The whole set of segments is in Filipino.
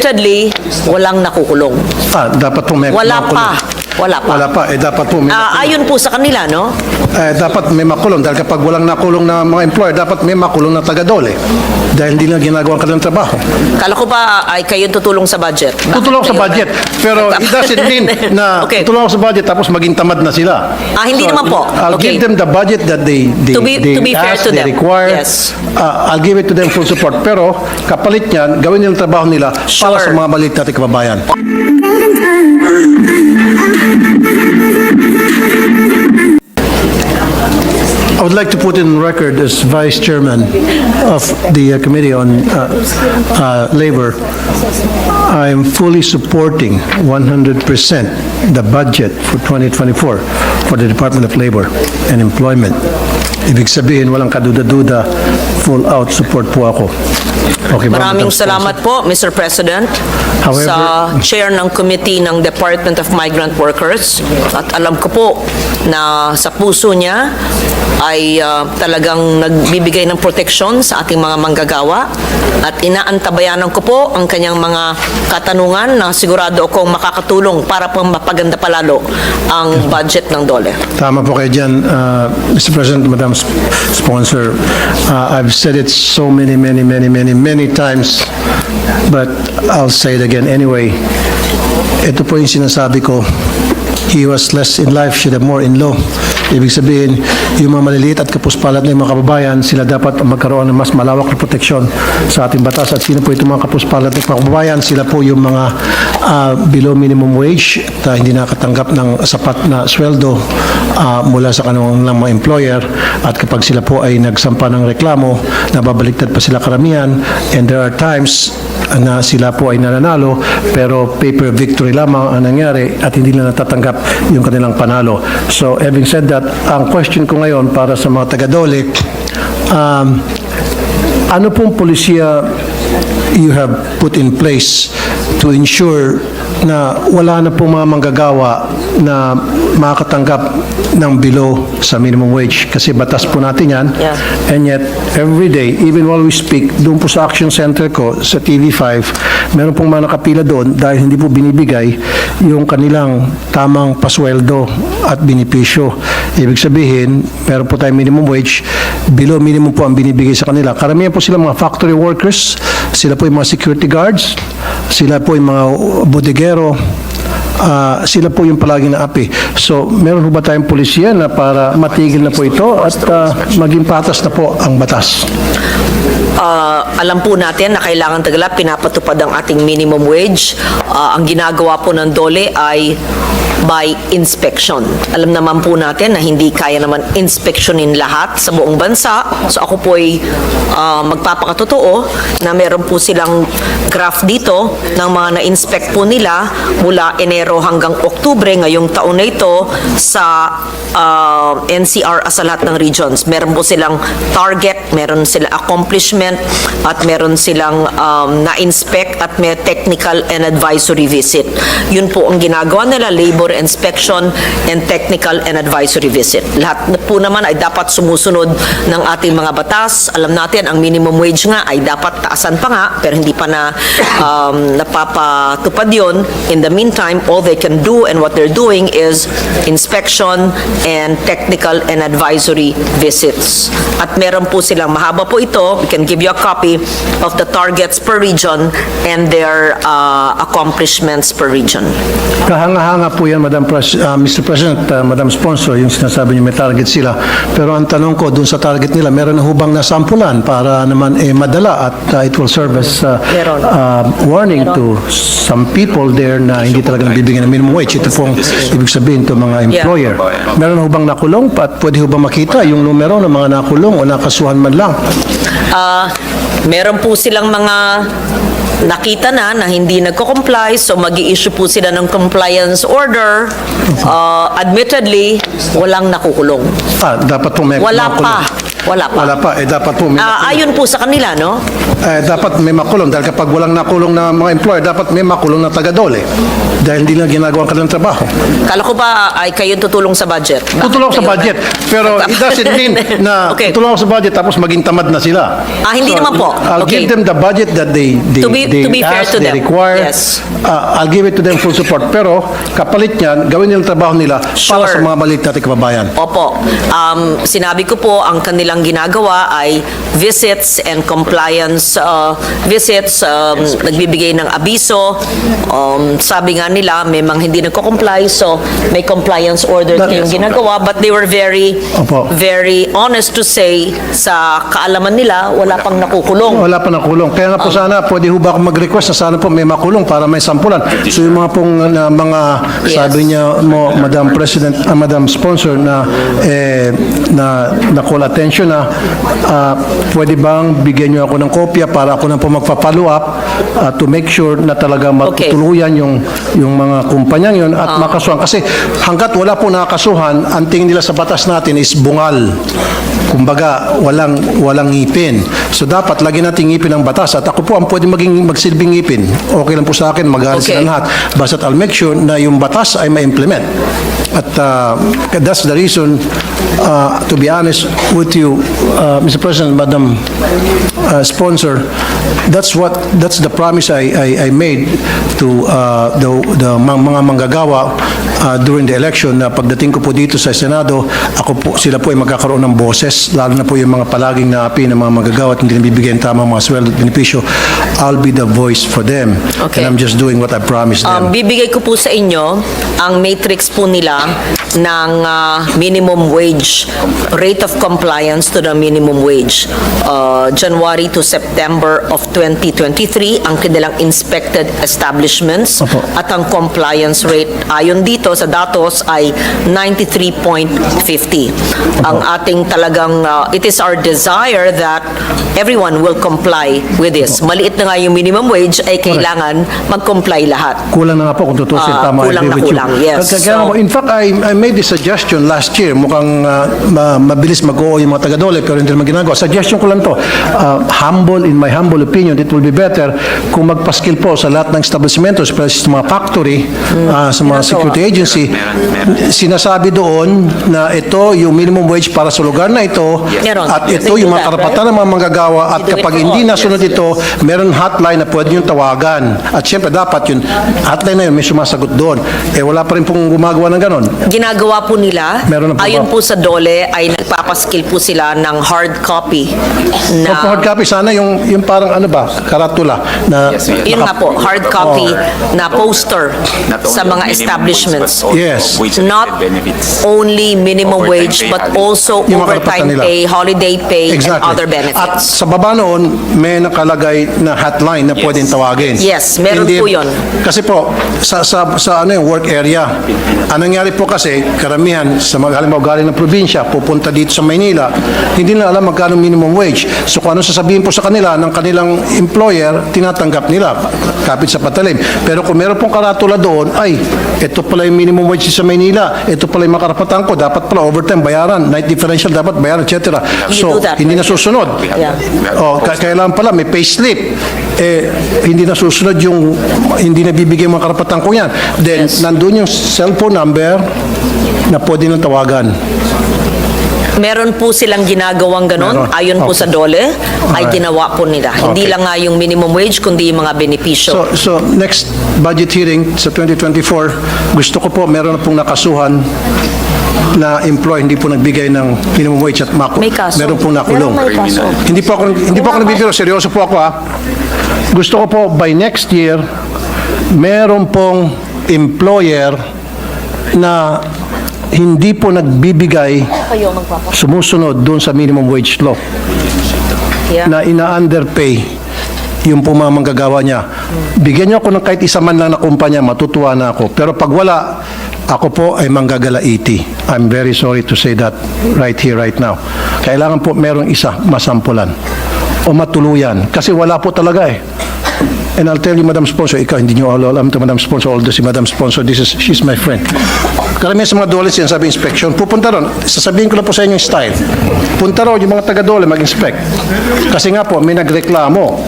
Admittedly, walang nakukulong. Ah, dapat po may Wala pa. Wala pa. Wala pa. Eh, dapat po may Ah, ayon po sa kanila, no? eh, dapat may makulong. Dahil kapag walang nakulong na mga employer, dapat may makulong na taga-dole. Dahil hindi na ginagawa ang kanilang trabaho. Kala ko ba ay kayo tutulong sa budget? Bakit Tutulong sa budget. Pero it doesn't mean na Okay. tutulong sa budget tapos maging tamad na sila. Ah, hindi naman po. I'll Okay. give them the budget that they, they, To be- they to be fair ask, to they them. require. Yes. Uh, I'll give it to them full support. Pero kapalit niyan, gawin nila ang trabaho nila para Sure. sa mga maliit nating kababayan. I would like to put in record as Vice Chairman of the uh, Committee on uh, uh, Labor, I am fully supporting 100% the budget for 2024 for the Department of Labor and Employment. Ibig sabihin, walang kaduda-duda, full-out support po ako. Okay Maraming salamat po, Mr. President, However- sa chair ng committee ng Department of Migrant Workers. At alam ko po na sa puso niya ay ah, talagang nagbibigay ng proteksyon sa ating mga manggagawa at inaantabayanan ko po ang kanyang mga katanungan na sigurado akong makakatulong para po mapaganda palalo ang budget ng DOLE. Tama po kayo dyan, uh, Mr. President, Madam Sp- Sponsor. Uh, I've said it so many, many, many, many, many times, but I'll say it again anyway. Ito po yung sinasabi ko, he was less in life, should have more in law. Ibig sabihin, yung mga maliliit at kapuspalat na yung mga kababayan, sila dapat magkaroon ng mas malawak na proteksyon sa ating batas. At sino po itong mga kapuspalat at mga kababayan? Sila po yung mga ah, below minimum wage at ah, hindi nakatanggap ng sapat na sweldo ah, mula sa kanilang mga employer. At kapag sila po ay nagsampa ng reklamo, nababaliktad pa sila karamihan. And there are times na sila po ay nananalo pero paper victory lamang ang nangyari at hindi na natatanggap yung kanilang panalo. So having said that, ang question ko ngayon para sa mga taga-Dole, um, ano pong polisiya you have put in place to ensure na wala na pong mga manggagawa na makakatanggap ng below sa minimum wage kasi batas po natin yan. Yeah. and yet every day even while we speak doon po sa action center ko sa TV5 meron pong mga nakapila doon dahil hindi po binibigay yung kanilang tamang pasweldo at binipisyo. Ibig sabihin meron po tayong minimum wage below minimum po ang binibigay sa kanila. Karamihan po sila mga factory workers sila po yung mga security guards sila po yung mga bodegero Ah, sila po yung palaging naapi. So, meron po ba tayong polisiya na para matigil na po ito at ah, maging patas na po ang batas? Ah, alam po natin na kailangan tagala pinapatupad ang ating minimum wage. Ah, ang ginagawa po ng DOLE ay by inspection. Alam naman po natin na hindi kaya naman inspeksyonin lahat sa buong bansa. So ako po ay ah, magpapakatotoo na meron po silang graph dito ng mga na-inspect po nila mula Enero hanggang Oktubre ngayong taon na ito sa ah, NCR sa lahat ng regions. Meron po silang target, meron sila accomplishment, at meron silang um, na-inspect at may technical and advisory visit. Yun po ang ginagawa nila, labor inspection and technical and advisory visit. Lahat na po naman ay dapat sumusunod ng ating mga batas. Alam natin, ang minimum wage nga ay dapat taasan pa nga, pero hindi pa na um, napapatupad yun. In the meantime, all they can do and what they're doing is inspection and technical and advisory visits. At meron po silang, mahaba po ito, we can give you a copy of the targets per region and their uh, accomplishments per region. Kahanga-hanga po yan, Madam Pres- ah, Mr. President, ah, Madam Sponsor, yung sinasabi niyo may target sila. Pero ang tanong ko, dun sa target nila, meron na hubang nasampulan para naman eh, madala at ah, it will serve as Meron. ah, warning to some people there na hindi talaga nabibigyan ng minimum wage. Ito pong ibig sabihin to mga employer. Meron na hubang nakulong at pwede hubang makita yung numero ng mga nakulong o nakasuhan man lang. Ah, meron po silang mga nakita na na hindi nagko-comply so mag issue po sila ng compliance order. Ah, admittedly, walang nakukulong. Ah, dapat po may Wala makulong. pa. Wala pa. Wala pa. Eh, dapat po may Ah, ayon po sa kanila, no? eh, dapat may makulong dahil kapag walang nakulong na mga employer, dapat may makulong na taga-dole dahil hindi na ginagawa ang kanilang trabaho. Kala ko ba ay kayo tutulong sa budget? Bakit Tutulong sa kayo- budget, pero it doesn't mean na Okay. tutulong sa budget tapos maging tamad na sila. Ah, hindi naman po. I'll Okay. give them the budget that they, they, To be- they to be fair ask, to they them, require, yes. uh, I'll give it to them full support. Pero kapalit niyan, gawin nila trabaho nila para Sure. sa mga maliit nating kababayan. Opo. Um, sinabi ko po, ang kanilang ginagawa ay visits and compliance uh, visits, um, nagbibigay ng abiso. Um, sabi nga nila, may mga hindi nagko-comply, so may compliance order That- kayong ginagawa. But they were very, Opo. very honest to say, sa kaalaman nila, wala pang nakukulong. Wala pa nakulong. Kaya nga po sana, pwede ho ba ako mag-request na sana po may makulong para may sampulan. So yung mga pong na, mga Yes. sabi niya mo, Madam President, ah, Madam Sponsor, na eh, na, na call attention na ah, pwede bang bigyan niyo ako ng kopya para ako na po magpa-follow up ah, to make sure na talaga Okay. matutuluyan yung yung mga kumpanyang yun at makasuhan. Kasi hanggat wala po nakasuhan, ang tingin nila sa batas natin is bungal. Kumbaga, walang walang ngipin. So dapat lagi natin ngipin ang batas at ako po ang pwede maging magsilbing ngipin. Okay lang po sa akin, magaling Okay. sila lahat. Basta I'll make sure na yung batas ay ma-implement. At uh, that's the reason, uh, to be honest with you, uh, Mr. President, Madam uh, Sponsor, that's what, that's the promise I, I, I made to uh, the, the mga mga manggagawa uh, during the election na pagdating ko po dito sa Senado, ako po, sila po ay magkakaroon ng boses, lalo na po yung mga palaging naapi ng mga manggagawa at hindi nabibigyan tamang mga sweldo at benepisyo. I'll be the voice for them. Okay. And I'm just doing what I promised them. Um, bibigay ko po sa inyo ang matrix po nila ng ah, minimum wage, rate of compliance to the minimum wage. Uh, January to September of 2023, ang kanilang inspected establishments Opo. at ang compliance rate ayon dito sa datos ay 93.50. Ang ating talagang, uh, it is our desire that everyone will comply with this. Maliit na nga yung minimum wage ay kailangan mag-comply lahat. Kulang na nga po kung tutusin. Ah, Tama, I kulang agree na with you. kulang, yes. Kaya- kaya So- ako- in fact, I, I made this suggestion last year. Mukhang ah, ma- mabilis mag-oo yung mga taga-dole pero hindi naman ginagawa. Suggestion ko lang to. Ah, humble, in my humble opinion, it will be better kung magpaskill po sa lahat ng establishmento, especially sa mga factory, ah, sa mga security agency. Sinasabi doon na ito yung minimum wage para sa lugar na ito Meron. at They ito do yung mga that, karapatan ng mga manggagawa at They do it kapag for hindi all. nasunod ito, meron hotline na pwede yung tawagan. At syempre dapat yun, hotline na yun, may sumasagot doon. Eh wala pa rin pong gumagawa ng ganon. Ginagawa po nila, Meron na po ayon ba? po sa DOLE, ay nagpapaskill po sila ng hard copy So, na... hard copy, sana yung, yung parang ano ba, karatula. Na, Yun nga po, hard copy Oh. na poster Not only sa mga establishments. wage, but also Yes. Not benefits. only minimum Overtime wage, pay, but holiday. also Yung mga overtime nila. pay, holiday pay, and other At benefits. sa baba noon, may nakalagay na hotline na Yes. pwedeng tawagin. Yes, meron po yun. Kasi po, sa, sa, sa ano yung work area, ang nangyari po kasi, karamihan sa mga halimbawa galing ng probinsya, pupunta dito sa Maynila, hindi na alam magkano minimum wage. So kung ano sasabihin po sa kanila ng kanilang employer, tinatanggap nila, kapit sa patalim. Pero kung meron pong karatula doon, ay, ito pala yung minimum wage sa Maynila, ito pala yung makarapatan ko, dapat pala overtime bayaran, night differential dapat bayaran, etc. You So, do that, hindi right? nasusunod. Yeah. Oh, ka- kailangan pala may payslip. Eh, hindi nasusunod yung, hindi nabibigay yung mga karapatan ko yan. Then, Yes. nandun yung cellphone number na pwede nang tawagan. Meron po silang ginagawang ganon, Meron. ayon po Okay. sa DOLE, ay ginawa po nila. Hindi Okay. lang nga yung minimum wage, kundi yung mga benepisyo. So, so next budget hearing sa 2024, gusto ko po meron na pong nakasuhan na employee hindi po nagbigay ng minimum wage at mako, May kaso. meron pong nakulong. Meron may kaso. Hindi po ako hindi po ako nagbibiro, seryoso po ako ha. Gusto ko po by next year meron pong employer na hindi po nagbibigay Kayo magpapa. sumusunod doon sa minimum wage law Yeah. na ina-underpay yung po mga manggagawa niya. Bigyan niyo ako ng kahit isa man lang na kumpanya, matutuwa na ako. Pero pag wala, ako po ay manggagalaiti. I'm very sorry to say that right here, right now. Kailangan po merong isa masampulan o matuluyan. Kasi wala po talaga eh. And I'll tell you, Madam Sponsor, ikaw, hindi niyo alam to Madam Sponsor, although si Madam Sponsor, this is, she's my friend. Karamihan sa mga dole sinasabi inspection, pupunta ron, sasabihin ko lang po sa inyo yung style. Punta ron yung mga taga-dole mag-inspect. Kasi nga po, may nagreklamo.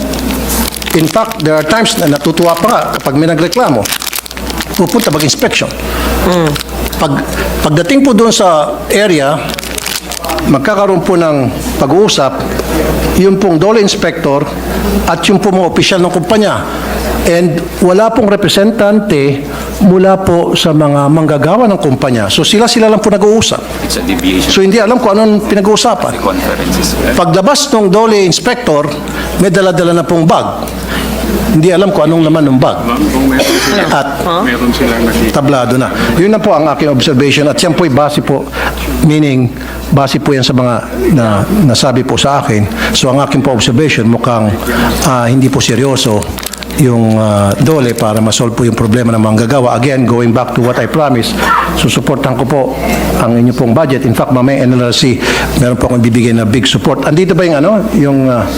In fact, there are times na natutuwa pa nga kapag may nagreklamo, pupunta mag-inspection. Pag, pagdating po doon sa area, magkakaroon po ng pag-uusap, yung pong dole inspector at yung pong mga opisyal ng kumpanya. And wala pong representante mula po sa mga manggagawa ng kumpanya. So sila-sila lang po nag-uusap. It's a deviation So hindi alam kung anong pinag-uusapan. conferences. Paglabas ng dole inspector, may dala-dala na pong bag. Hindi alam kung anong laman ng bag. Kung meron sila, At meron silang nakita. tablado na. Yun na po ang aking observation at yan po'y base po, meaning base po yan sa mga na, nasabi po sa akin. So ang aking po observation mukhang ah, hindi po seryoso yung ah, dole para masolve po yung problema ng mga gagawa. Again, going back to what I promised, susuportahan ko po ang inyo pong budget. In fact, mamaya NLRC, meron po akong bibigay na big support. Andito ba yung ano, yung ah,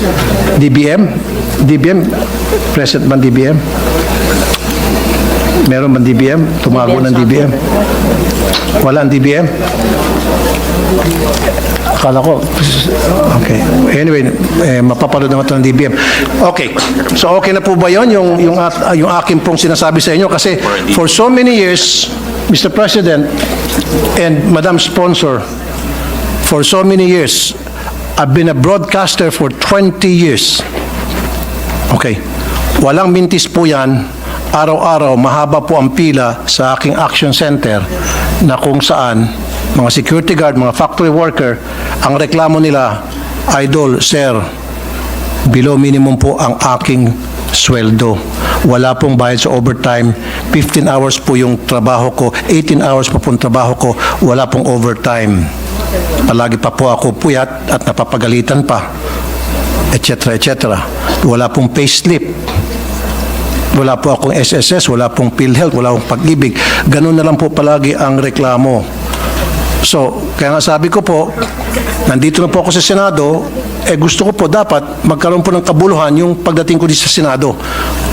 DBM? DBM? President man DBM? Meron man DBM? Tumago ng DBM? Wala ang DBM? Akala ko, okay. Anyway, eh, mapapalood naman ito ng DBM. Okay, so okay na po ba yun, yung, yung, at- yung akin pong sinasabi sa inyo? Kasi for so many years, Mr. President and Madam Sponsor, for so many years, I've been a broadcaster for 20 years. Okay. Walang mintis po yan. Araw-araw, mahaba po ang pila sa aking action center na kung saan mga security guard, mga factory worker, ang reklamo nila, Idol, Sir, below minimum po ang aking sweldo. Wala pong bayad sa overtime. 15 hours po yung trabaho ko. 18 hours po po ang trabaho ko. Wala pong overtime. Palagi pa po ako puyat at napapagalitan pa etc. etc. Wala pong payslip. Wala po akong SSS, wala pong PhilHealth, wala akong pag-ibig. Ganun na lang po palagi ang reklamo. So, kaya nga sabi ko po, nandito na po ako sa Senado, eh gusto ko po dapat magkaroon po ng kabuluhan yung pagdating ko dito sa Senado.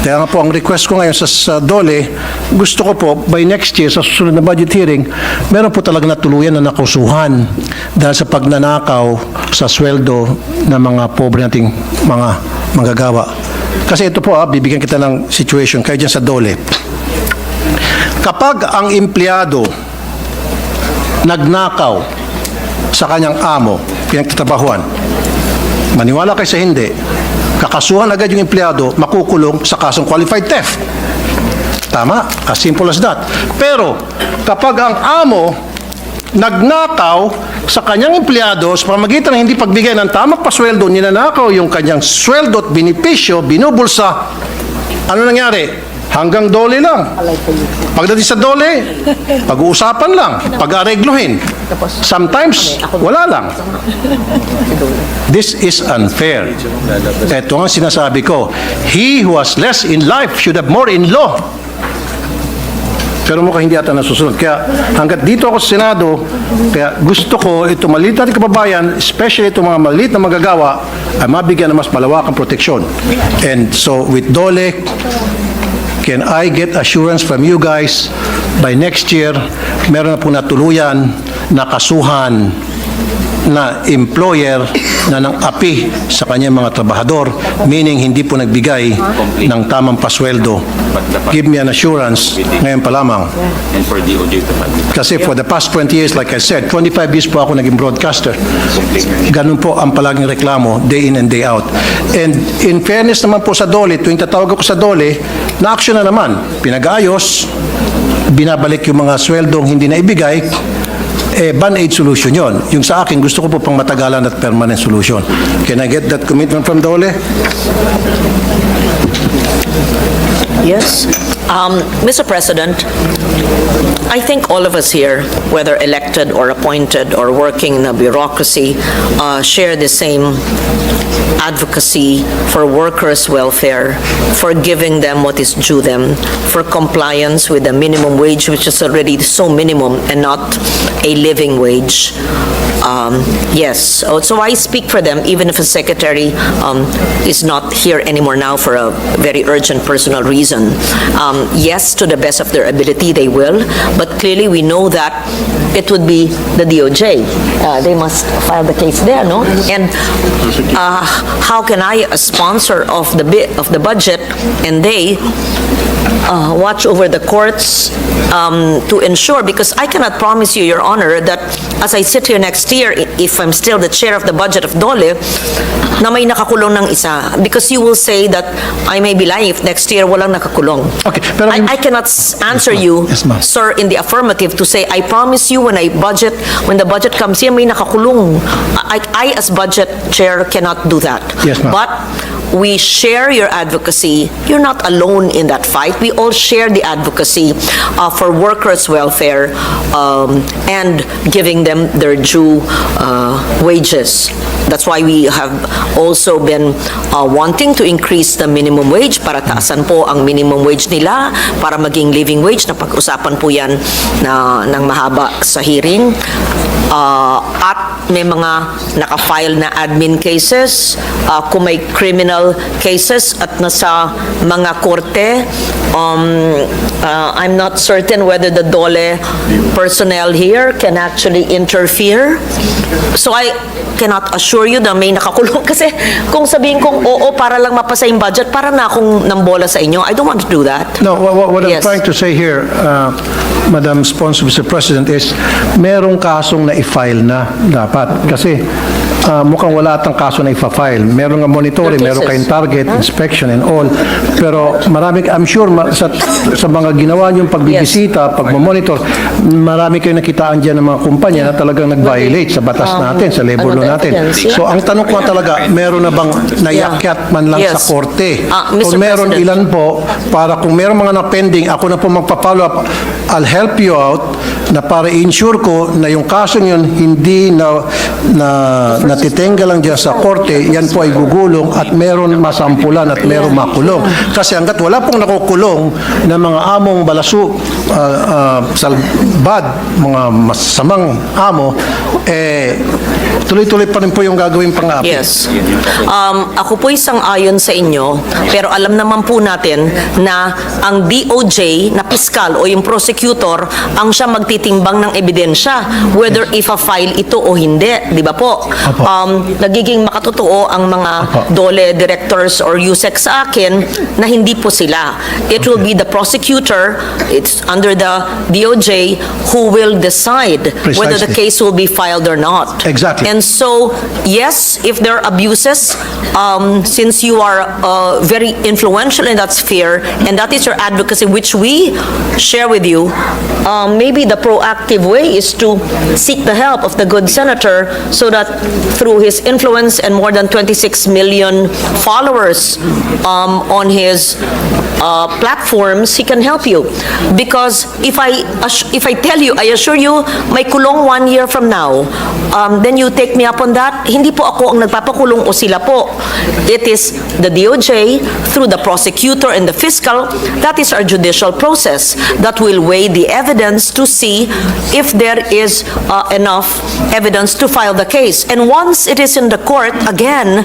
Kaya nga po ang request ko ngayon sa, sa DOLE, gusto ko po by next year sa susunod na budget hearing, meron po talaga natuluyan na nakusuhan dahil sa pagnanakaw sa sweldo ng mga pobre nating mga manggagawa. Kasi ito po, ah, bibigyan kita ng situation kayo dyan sa DOLE. Kapag ang empleyado nagnakaw sa kanyang amo, pinagtatrabahuan. Maniwala kayo sa hindi, kakasuhan agad yung empleyado, makukulong sa kasong qualified theft. Tama? As simple as that. Pero, kapag ang amo nagnakaw sa kanyang empleyado sa pamagitan ng hindi pagbigay ng tamang pasweldo, ninanakaw yung kanyang sweldo at binipisyo, binubulsa, ano nangyari? Hanggang dole lang. Pagdating sa dole, pag-uusapan lang, pag-aregluhin. Sometimes, wala lang. This is unfair. Ito ang sinasabi ko. He who has less in life should have more in law. Pero mukhang hindi ata nasusunod. Kaya hanggat dito ako sa Senado, kaya gusto ko ito maliit natin kababayan, especially itong mga maliit na magagawa, ay mabigyan ng mas malawakang proteksyon. And so with DOLE, can I get assurance from you guys by next year, meron na po natuluyan na kasuhan na employer na nang api sa kanyang mga trabahador, meaning hindi po nagbigay ng tamang pasweldo. Give me an assurance ngayon pa lamang. Kasi for the past 20 years, like I said, 25 years po ako naging broadcaster. Ganun po ang palaging reklamo, day in and day out. And in fairness naman po sa DOLE, tuwing tatawag ako sa DOLE, na-action na naman. Pinag-ayos, binabalik yung mga sweldong hindi na ibigay, eh, band-aid solution yon. Yung sa akin, gusto ko po pang matagalan at permanent solution. Can I get that commitment from DOLE? Yes. Um, Mr. President, I think all of us here, whether elected or appointed or working in a bureaucracy, uh, share the same advocacy for workers' welfare, for giving them what is due them, for compliance with the minimum wage, which is already so minimum and not a living wage. Um, Yes, so so I speak for them, even if a secretary um, is not here anymore now for a very urgent personal reason. Um, Yes, to the best of their ability, they will, but clearly we know that it would be the DOJ. Uh, They must file the case there, no? And uh, how can I, a sponsor of the of the budget, and they uh, watch over the courts um, to ensure, because I cannot promise you, Your Honor, that as I sit here next year, if I'm still the chair of the budget of DOLE, na may nakakulong ng isa. Because you will say that I may be lying if next year walang nakakulong. Okay, pero- I, I cannot answer you, Yes, sir, in the affirmative to say, I promise you when I budget, when the budget comes here, may nakakulong. I, I as budget chair cannot do that. Yes, ma'am. But we share your advocacy. You're not alone in that fight. We all share the advocacy uh, for workers' welfare um, and giving them their due uh, wages. That's why we have also been uh, wanting to increase the minimum wage para taasan po ang minimum wage nila para maging living wage. Napag-usapan po yan na, ng mahaba sa hearing. Uh, at may mga nakafile na admin cases, uh, kung may criminal cases at nasa mga korte, um, uh, I'm not certain whether the DOLE personnel here can actually interfere. So I cannot assure you na may nakakulong kasi kung sabihin kong oo para lang mapasa yung budget, para na akong nambola sa inyo. I don't want to do that. No, what, what- what I'm Yes. trying to say here, uh, Madam Sponsor, Mr. President, is merong kasong na i-file na dapat. Kasi uh, mukhang wala atang kaso na ifa-file. Merong nga monitoring, meron kayong target, inspection and all. Pero marami, I'm sure ma- sa, sa mga ginawa niyong pagbibisita, pagmamonitor, marami kayong nakitaan dyan ng mga kumpanya na talagang nag-violate sa batas natin, sa labor ano, law natin. So ang tanong ko talaga, meron na bang nayakyat man lang sa Yes. korte? Ah, Mr. Kung meron President. ilan po, para kung meron mga na-pending, ako na po magpa-follow up, I'll help you out na para i-ensure ko na yung kasong yun hindi na, na natitenga lang dyan sa korte, yan po ay gugulong at meron masampulan at meron makulong. Kasi hanggat wala pong nakukulong na mga among balasu, ah, ah, salbad, mga masamang amo, eh, tuloy-tuloy pa rin po yung gagawin pang-api. Yes. Um, ako po isang ayon sa inyo, pero alam naman po natin na ang DOJ na piskal o yung prosecutor ang siya magtitimbang ng ebidensya whether if a file ito o hindi, di ba po? Um, nagiging makatotoo ang mga. DOLE directors or USEC sa akin na hindi po sila. It will be the prosecutor, it's under the DOJ, who will decide whether the Precisely. case will be filed or not. Exactly. And so, yes, if there are abuses, um, since you are uh, very influential in that sphere, and that is your advocacy, which we share with you, um, maybe the proactive way is to seek the help of the good senator so that through his influence and more than 26 million followers um, on his uh, platforms, he can help you. Because if I, if I tell you, I assure you, may kulong one year from now, um, then you take me up on that, hindi po ako ang nagpapakulong o sila po. It is the DOJ through the prosecutor and the fiscal, that is our judicial process that will weigh the evidence to see if there is uh, enough evidence to file the case. And once it is in the court, again,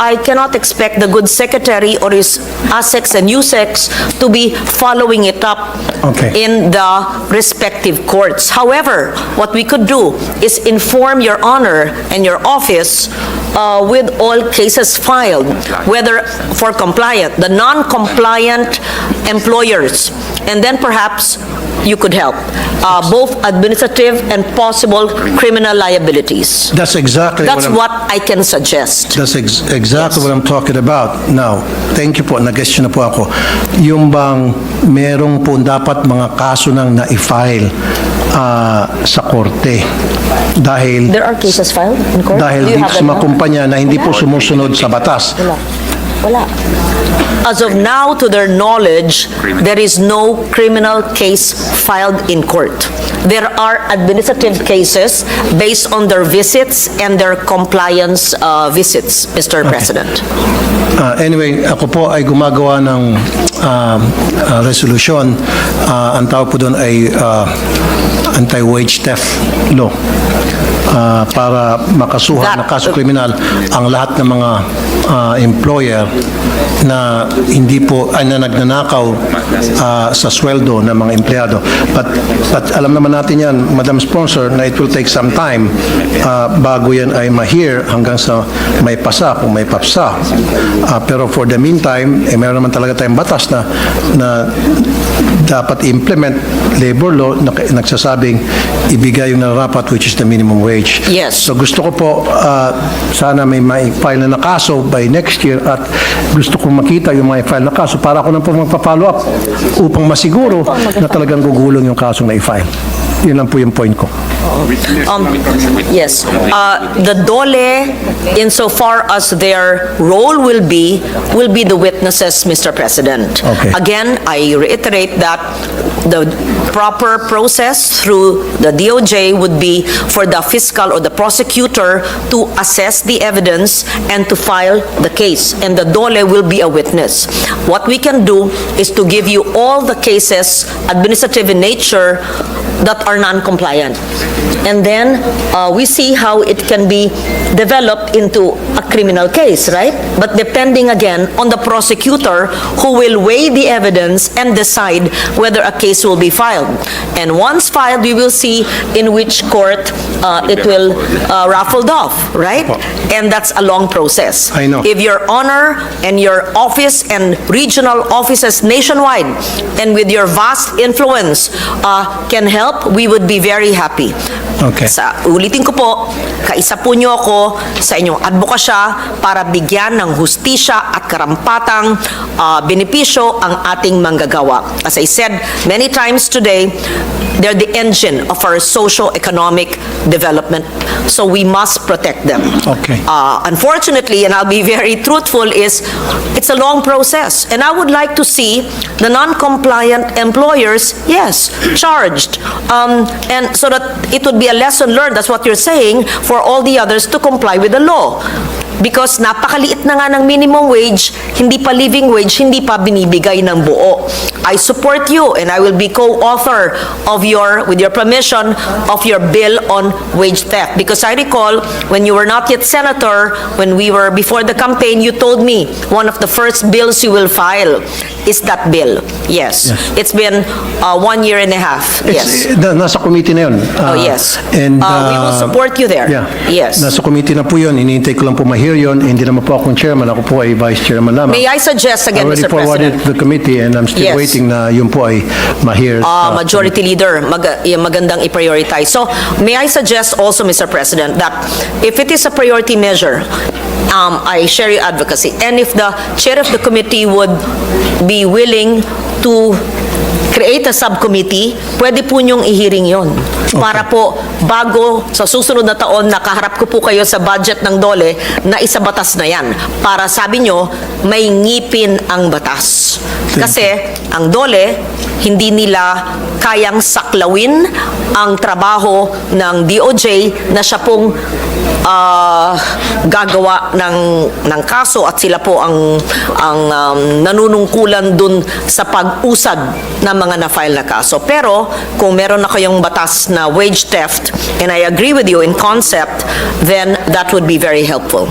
I cannot expect the good secretary or his ASEX and USEX to be following it up Okay. in the respective courts. However, what we could do is inform your honor and your office uh, with all cases filed, whether for compliant, the non-compliant employers, and then perhaps you could help, uh, both administrative and possible criminal liabilities. That's exactly what That's I'm... what I can suggest. That's ex- exactly what I'm talking about. Now, thank you po, nag-guess na po ako. Yung bang merong po dapat mga kaso nang na-file ah, sa korte. Dahil There are cases filed in court? dahil Do you dito have sa them mga now? kumpanya na hindi po sumusunod sa batas. Wala. Wala. As of now, to their knowledge, there is no criminal case filed in court. There are administrative cases based on their visits and their compliance uh, visits, Mr. President. Ah, anyway, ako po ay gumagawa ng ah, ah, resolution. Ah, ang tawag po doon ay ah, anti-wage theft law. Ah, para makasuhan ng kaso kriminal ang lahat ng mga ah, employer na hindi po ay na nagnanakaw ah, sa sweldo ng mga empleyado. But, but alam naman natin yan, Madam Sponsor, na it will take some time ah, bago yan ay ma-hear hanggang sa may pasa, kung may papsa. Ah, pero for the meantime, eh, meron naman talaga tayong batas na, na dapat implement labor law na nagsasabing ibigay yung narapat which is the minimum wage. Yes. So gusto ko po ah, sana may ma-file na na kaso by next year at gusto ko makita yung may file na kaso para ako na po magpa-follow up upang masiguro na talagang gugulong yung kasong na i-file. Yun lang po yung point ko. Um, yes. Uh, the DOLE, insofar as their role will be, will be the witnesses, Mr. President. Okay. Again, I reiterate that the proper process through the DOJ would be for the fiscal or the prosecutor to assess the evidence and to file the case, and the DOLE will be a witness. What we can do is to give you all the cases, administrative in nature, that are non-compliant. And then, uh, we see how it can be developed into a criminal case, right? But depending again on the prosecutor who will weigh the evidence and decide whether a case will be filed. And once filed, we will see in which court uh, it will uh, raffled off, right? And that's a long process. I know. If your honor and your office and regional offices nationwide and with your vast influence uh, can help, we would be very happy. Okay. Sa, ulitin ko po, kaisa po niyo ako sa inyong advokasya para bigyan ng hustisya at karampatang uh, benepisyo ang ating manggagawa. As I said many times today, they're the engine of our socio-economic development, so we must protect them. Okay. Uh, unfortunately, and I'll be very truthful, is it's a long process. And I would like to see the non-compliant employers, yes, charged. Um, and so that it would be a lesson learned, that's what you're saying, for all the others to comply with the law. Because napakaliit na nga ng minimum wage, hindi pa living wage, hindi pa binibigay ng buo. I support you and I will be co-author of your, with your permission, of your bill on wage theft. Because I recall, when you were not yet senator, when we were before the campaign, you told me one of the first bills you will file is that bill. Yes. It's been uh, one year and a half. Yes. It's, na, nasa committee na yun. Oh, Ah, yes. And, Uh, we will ah, support you there. Yeah. Yes. Nasa committee na po yun. Iniintay ko lang po ma-hear yun. Hindi naman po akong chairman. Ako po ay vice chairman lamang. May I suggest again, Already Mr. forwarded President? to the committee and I'm still Yes. waiting na yun po ay ma-hear. uh, Majority Leader, mag, yung magandang i-prioritize. So, may I suggest also, Mr. President, that if it is a priority measure, um, I share your advocacy, and if the chair of the committee would be willing to create a subcommittee, pwede po niyong i-hearing yon. Para po, bago sa susunod na taon, nakaharap ko po kayo sa budget ng DOLE na isabatas na yan. Para sabi nyo, may ngipin ang batas. Kasi ang DOLE, hindi nila kayang saklawin ang trabaho ng DOJ na siya pong ah, gagawa ng ng kaso at sila po ang ang um, nanunungkulan dun sa pag-usad ng mga na-file na kaso. Pero kung meron na kayong batas na wage theft and I agree with you in concept, then that would be very helpful.